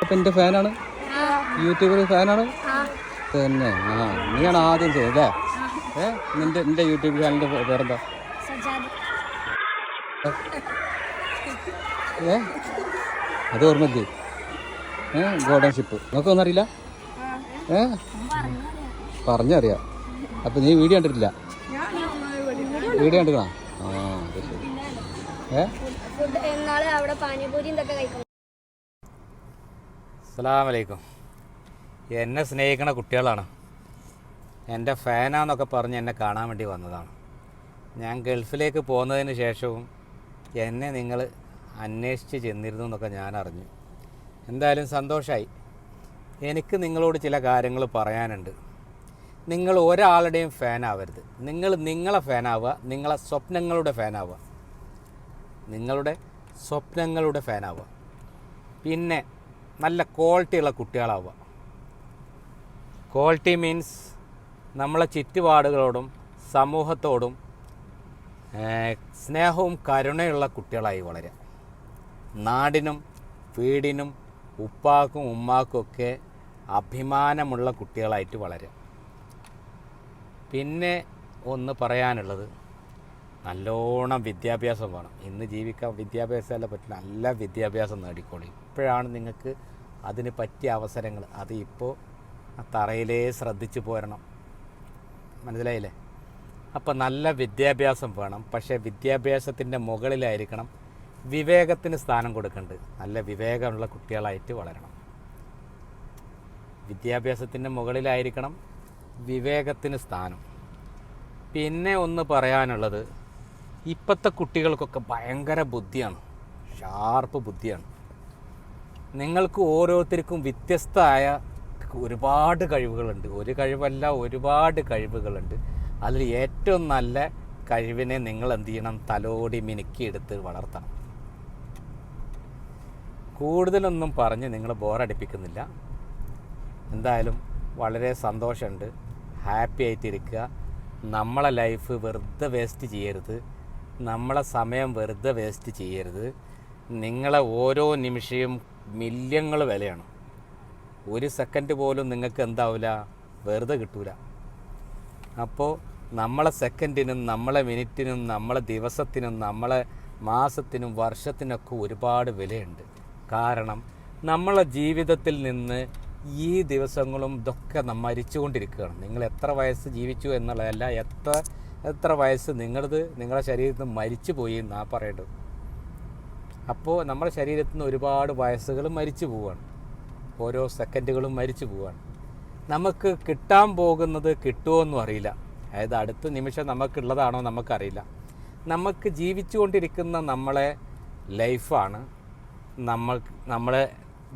അപ്പം എന്റെ ഫാനാണ്? യൂട്യൂബർ ഫാനാണ്? തന്നെ. ആ നീയാണ് ആദ്യം ചെയ്തല്ലേ ഏ? നിന്റെ നിന്റെ യൂട്യൂബ് ചാനലിന്റെ പേരെന്താ? ഏ? അത് ഓർമ്മയില്ലേ? ഏ? ഗോഡൻ ഷിപ്പ് നിനക്കൊന്നും അറിയില്ല ഏ? പറഞ്ഞറിയാം. അപ്പം നീ വീഡിയോ കണ്ടിട്ടില്ല? വീഡിയോ കണ്ടിക്കണോ? ആ അത് ശരി. ഏ? അസ്സലാമലൈക്കും എന്നെ സ്നേഹിക്കണ കുട്ടികളാണ്. എന്റെ ഫാനാന്നൊക്കെ പറഞ്ഞ് എന്നെ കാണാൻ വേണ്ടി വന്നതാണ്. ഞാൻ ഗൾഫിലേക്ക് പോകുന്നതിന് ശേഷവും എന്നെ നിങ്ങൾ അന്വേഷിച്ച് ചെന്നിരുന്നു എന്നൊക്കെ ഞാൻ അറിഞ്ഞു. എന്തായാലും സന്തോഷമായി എനിക്ക് നിങ്ങളോട് ചില കാര്യങ്ങൾ പറയാനുണ്ട്. നിങ്ങൾ ഒരാളുടെയും ഫാനാവരുത്. നിങ്ങൾ നിങ്ങളെ ഫാനാവുക നിങ്ങളെ സ്വപ്നങ്ങളുടെ ഫാനാവുക. നിങ്ങളുടെ സ്വപ്നങ്ങളുടെ ഫാനാവുക. പിന്നെ നല്ല ക്വാളിറ്റിയുള്ള കുട്ടികളാവുക. ക്വാളിറ്റി മീൻസ് നമ്മളെ ചുറ്റുപാടുകളോടും സമൂഹത്തോടും സ്നേഹവും കരുണയുള്ള കുട്ടികളായി വളരുക നാടിനും വീടിനും ഉപ്പാക്കും ഉമ്മാക്കും ഒക്കെ അഭിമാനമുള്ള കുട്ടികളായിട്ട് വളരുക പിന്നെ ഒന്ന് പറയാനുള്ളത് നല്ലോണം വിദ്യാഭ്യാസം വേണം. ഇന്ന് ജീവിക്കാൻ വിദ്യാഭ്യാസമല്ല പറ്റില്ല നല്ല വിദ്യാഭ്യാസം നേടിക്കോളി. ഇപ്പോഴാണ് നിങ്ങൾക്ക് അതിന് പറ്റിയ അവസരങ്ങൾ. അത് ഇപ്പോൾ തറയിലേ ശ്രദ്ധിച്ചു പോരണം. മനസ്സിലായില്ലേ? അപ്പം നല്ല വിദ്യാഭ്യാസം വേണം. പക്ഷേ വിദ്യാഭ്യാസത്തിന്റെ മുകളിലായിരിക്കണം വിവേകത്തിന് സ്ഥാനം കൊടുക്കേണ്ടത്. നല്ല വിവേകമുള്ള കുട്ടികളായിട്ട് വളരണം. വിദ്യാഭ്യാസത്തിന്റെ മുകളിലായിരിക്കണം വിവേകത്തിന് സ്ഥാനം. പിന്നെ ഒന്ന് പറയാനുള്ളത് ഇപ്പോഴത്തെ കുട്ടികൾക്കൊക്കെ ഭയങ്കര ബുദ്ധിയാണ്. ഷാർപ്പ് ബുദ്ധിയാണ്. നിങ്ങൾക്ക് ഓരോരുത്തർക്കും വ്യത്യസ്തമായ ഒരുപാട് കഴിവുകളുണ്ട്. ഒരു കഴിവല്ല ഒരുപാട് കഴിവുകളുണ്ട്. അതിൽ ഏറ്റവും നല്ല കഴിവിനെ നിങ്ങൾ എന്ത് ചെയ്യണം? തലോടി മിനുക്കിയെടുത്ത് വളർത്തണം. കൂടുതലൊന്നും പറഞ്ഞ് നിങ്ങൾ ബോറടിപ്പിക്കുന്നില്ല. എന്തായാലും വളരെ സന്തോഷമുണ്ട്. ഹാപ്പി ആയിട്ടിരിക്കുക. നമ്മളെ ലൈഫ് വെറുതെ വേസ്റ്റ് ചെയ്യരുത്. നമ്മളെ സമയം വെറുതെ വേസ്റ്റ് ചെയ്യരുത്. നിങ്ങളെ ഓരോ നിമിഷവും മില്യങ്ങൾ വിലയാണ്. ഒരു സെക്കൻഡ് പോലും നിങ്ങൾക്ക് എന്താവില്ല വെറുതെ കിട്ടൂല. അപ്പോൾ നമ്മളെ സെക്കൻഡിനും നമ്മളെ മിനിറ്റിനും നമ്മളെ ദിവസത്തിനും നമ്മളെ മാസത്തിനും വർഷത്തിനൊക്കെ ഒരുപാട് വിലയുണ്ട്. കാരണം നമ്മളെ ജീവിതത്തിൽ നിന്ന് ഈ ദിവസങ്ങളും ഇതൊക്കെ നമ്മൾ മരിച്ചുകൊണ്ടിരിക്കുകയാണ്. നിങ്ങൾ എത്ര വയസ്സ് ജീവിച്ചു എന്നുള്ളതല്ല എത്ര എത്ര വയസ്സ് നിങ്ങളത് നിങ്ങളുടെ ശരീരത്തിൽ നിന്ന് മരിച്ചു പോയി എന്നാണ് പറയേണ്ടത്. അപ്പോൾ നമ്മുടെ ശരീരത്തിൽ നിന്ന് ഒരുപാട് വയസ്സുകൾ മരിച്ചു പോവുകയാണ് ഓരോ സെക്കൻഡുകളും മരിച്ചു പോവുകയാണ് നമുക്ക് കിട്ടാൻ പോകുന്നത് കിട്ടുമോയെന്നും അറിയില്ല. അതായത് അടുത്ത നിമിഷം നമുക്കുള്ളതാണോ നമുക്കറിയില്ല. നമുക്ക് ജീവിച്ചുകൊണ്ടിരിക്കുന്ന നമ്മളെ ലൈഫാണ് നമ്മൾ നമ്മളെ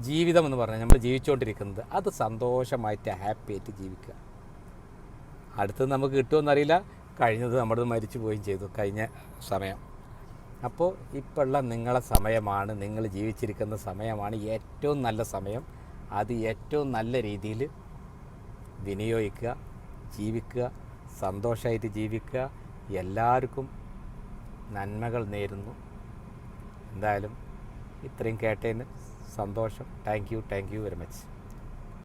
ജീവിതം എന്ന് പറഞ്ഞാൽ നമ്മൾ ജീവിച്ചുകൊണ്ടിരിക്കുന്നത്. അത് സന്തോഷമായിട്ട് ഹാപ്പി ആയിട്ട് ജീവിക്കുക. അടുത്തത് നമുക്ക് കിട്ടുമെന്നറിയില്ല കഴിഞ്ഞത് നമ്മുടെ മരിച്ചു പോവുകയും ചെയ്തു കഴിഞ്ഞ സമയം. അപ്പോൾ ഇപ്പോഴുള്ള നിങ്ങളെ സമയമാണ് നിങ്ങൾ ജീവിച്ചിരിക്കുന്ന സമയമാണ് ഏറ്റവും നല്ല സമയം. അത് ഏറ്റവും നല്ല രീതിയിൽ വിനിയോഗിക്കുക ജീവിക്കുക സന്തോഷമായിട്ട് ജീവിക്കുക. എല്ലാവർക്കും നന്മകൾ നേരുന്നു. എന്തായാലും ഇത്രയും കേട്ടതിന് സന്തോഷം. Thank you thank you very much